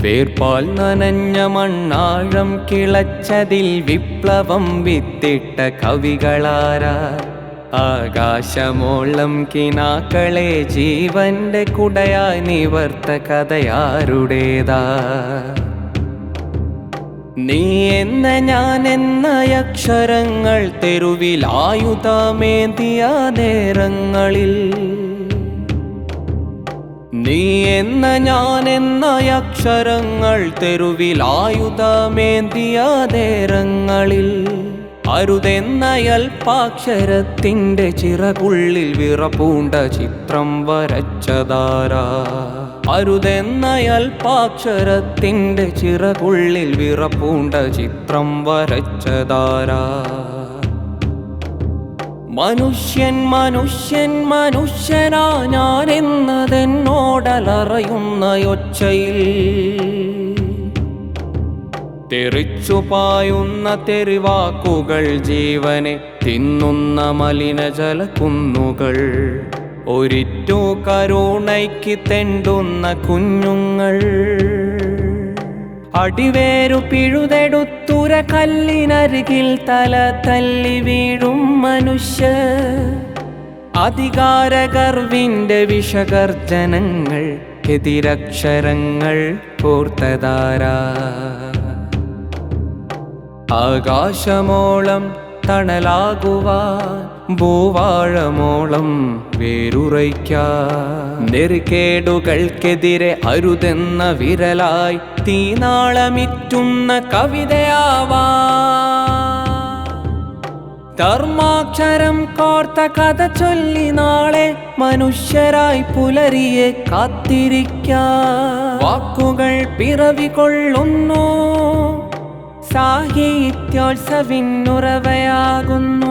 വേർപാൽ നനഞ്ഞ മണ്ണാഴം കിളച്ചതിൽ വിപ്ലവം വിത്തിട്ട കവികളാരാ. ആകാശമോളം കിനാക്കളെ ജീവന്റെ കുടയായി നിവർത്ത കഥയാരുടേതാ. നീ എന്ന ഞാൻ എന്ന അക്ഷരങ്ങൾ തെരുവിലായുധമേന്തിയ നേരങ്ങളിൽ നീ എന്ന ഞാൻ എന്ന അക്ഷരങ്ങൾ തെരുവിലായുധമേന്തിയ നേരങ്ങളിൽ. അരുതെന്ന അൽപാക്ഷരത്തിന്റെ ചിറകുള്ളിൽ വിറപൂണ്ട ചിത്രം വരച്ചതാരാ. അരുതെന്ന അൽപാക്ഷരത്തിന്റെ ചിറകുള്ളിൽ വിറപൂണ്ട ചിത്രം വരച്ചതാരാ. മനുഷ്യൻ മനുഷ്യൻ മനുഷ്യനാ ഞാൻ എന്നതെന്നോടലറയുന്ന ഒച്ചയിൽ തെറിച്ചു പായുന്ന തെറിവാക്കുകൾ ജീവനെ തിന്നുന്ന മലിനജല കുന്നുകൾ ഒരിറ്റു കരുണയ്ക്ക് തെണ്ടുന്ന കുഞ്ഞുങ്ങൾ. അടിവേരു പിഴുതെടുത്തുര കല്ലിനരികിൽ തല തല്ലി വീഴും മനുഷ്യ. അധികാരകർവിന്റെ വിഷഗർജനങ്ങൾ എതിരക്ഷരങ്ങൾ കോർത്തതാരാ ആകാശമോളം തണലാകുവാൻ ഭൂവാഴമോളം വേരുറയ്ക്കാൻ നെറുകേടുകൾക്കെതിരെ അരുതെന്ന വിരലായി തീനാളമിറ്റുന്ന കവിതയാവാ. ധർമാക്ഷരം കോർത്ത കഥ ചൊല്ലി നാളെ മനുഷ്യരായി പുലരിയെ കാത്തിരിക്കാം. വാക്കുകൾ പിറവി സാഹിത്യോത്സവിനുറവയാകുന്നു